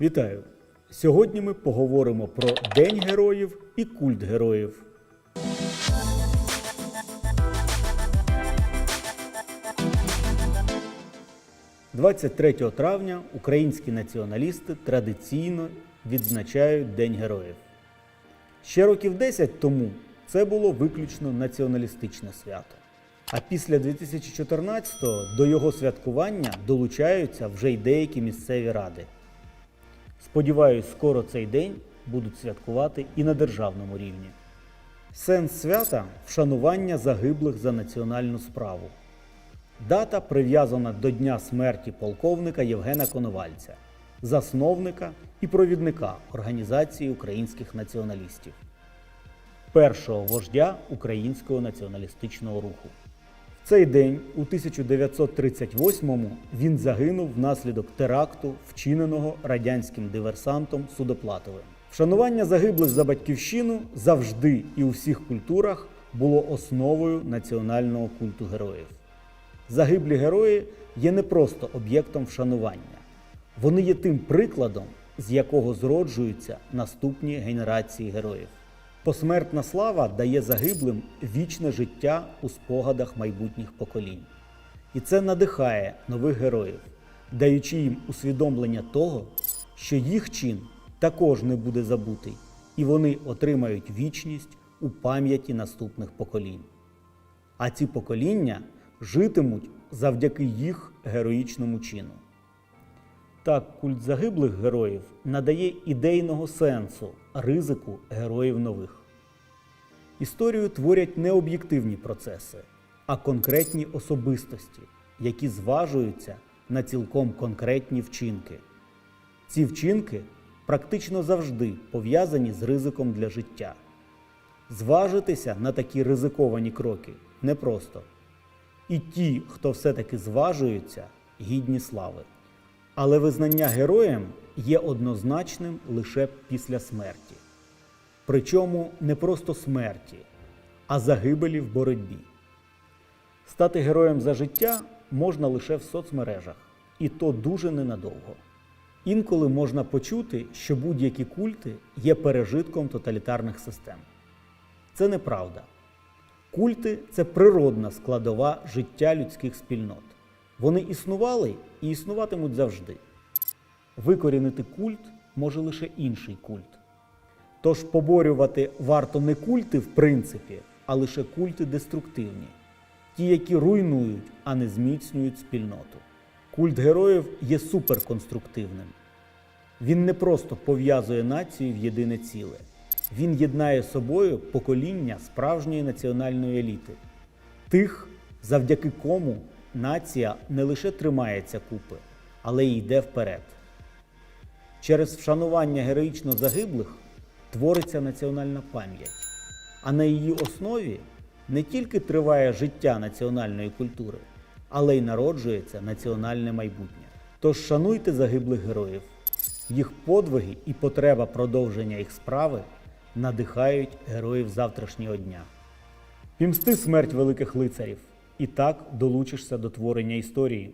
Вітаю! Сьогодні ми поговоримо про День героїв і культ героїв. – 23 травня українські націоналісти традиційно відзначають День героїв. Ще років 10 тому це було виключно націоналістичне свято. А після 2014-го до його святкування долучаються вже й деякі місцеві ради. Сподіваюсь, скоро цей день будуть святкувати і на державному рівні. Сенс свята вшанування загиблих за національну справу. Дата прив'язана до дня смерті полковника Євгена Коновальця, засновника і провідника Організації українських націоналістів, першого вождя українського націоналістичного руху. Цей день, у 1938-му, він загинув внаслідок теракту, вчиненого радянським диверсантом Судоплатовим. Вшанування загиблих за батьківщину завжди і у всіх культурах було основою національного культу героїв. Загиблі герої є не просто об'єктом вшанування, вони є тим прикладом, з якого зроджуються наступні генерації героїв. Посмертна слава дає загиблим вічне життя у спогадах майбутніх поколінь. І це надихає нових героїв, даючи їм усвідомлення того, що їх чин також не буде забутий, і вони отримають вічність у пам'яті наступних поколінь. А ці покоління житимуть завдяки їх героїчному чину. Так, культ загиблих героїв надає ідейного сенсу ризику героїв нових. Історію творять не об'єктивні процеси, а конкретні особистості, які зважуються на цілком конкретні вчинки. Ці вчинки практично завжди пов'язані з ризиком для життя. Зважитися на такі ризиковані кроки непросто. І ті, хто все-таки зважуються, гідні слави. Але визнання героєм є однозначним лише після смерті. Причому не просто смерті, а загибелі в боротьбі. Стати героєм за життя можна лише в соцмережах, і то дуже ненадовго. Інколи можна почути, що будь-які культи є пережитком тоталітарних систем. Це неправда. Культи це природна складова життя людських спільнот. Вони існували і існуватимуть завжди. Викорінити культ може лише інший культ. Тож поборювати варто не культи в принципі, а лише культи деструктивні, ті, які руйнують, а не зміцнюють спільноту. Культ героїв є суперконструктивним. Він не просто пов'язує націю в єдине ціле. Він єднає собою покоління справжньої національної еліти, тих, завдяки кому нація не лише тримається купи, але й йде вперед. Через вшанування героїчно загиблих твориться національна пам'ять, а на її основі не тільки триває життя національної культури, але й народжується національне майбутнє. Тож шануйте загиблих героїв, їх подвиги і потреба продовження їх справи надихають героїв завтрашнього дня. Пімсти смерть великих лицарів, і так долучишся до творення історії.